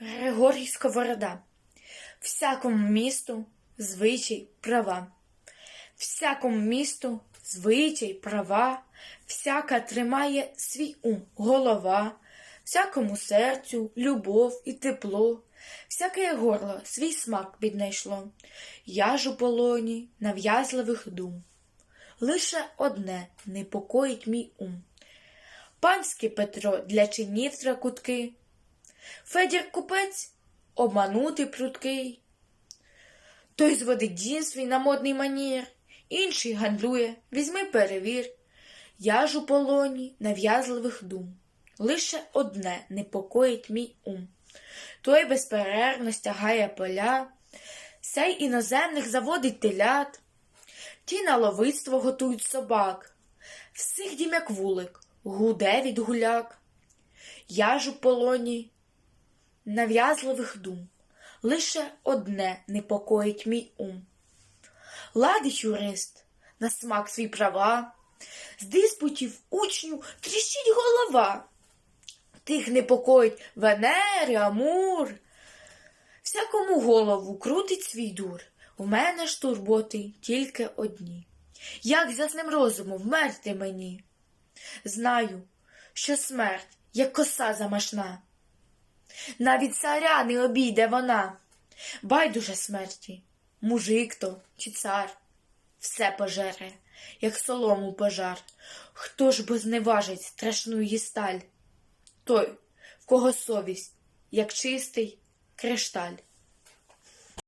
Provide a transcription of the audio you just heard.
Григорій Сковорода. Всякому місту звичай права. Всякому місту звичай права, всяка тримає свій ум голова, всякому серцю любов і тепло, всяке горло свій смак віднайшло. Я ж у полоні нав'язливих дум. Лише одне непокоїть мій ум. Панський Петро для чинів тракутки, Федір купець обманутий прудкий. Той зводить дім свій на модний манір, інший гандлює, візьми перевір. Я ж у полоні нав'язливих дум. Лише одне непокоїть мій ум. Той безперервно стягає поля, сей іноземних заводить телят, ті на ловицтво готують собак, всіх дім як вулик, гуде від гуляк. Я ж у полоні нав'язливих дум. Лише одне непокоїть мій ум. Ладить юрист на смак свій права, з диспутів учню тріщить голова. Тих непокоїть Венери, Амур. Всякому голову крутить свій дур. У мене ж турботи тільки одні. Як з ясним розумом вмерти мені? Знаю, що смерть, як коса замашна. Навіть царя не обійде вона. Байдуже смерті, мужик то чи цар, все пожере, як солому пожар. Хто ж бо зневажить страшну її сталь? Той, в кого совість, як чистий кришталь.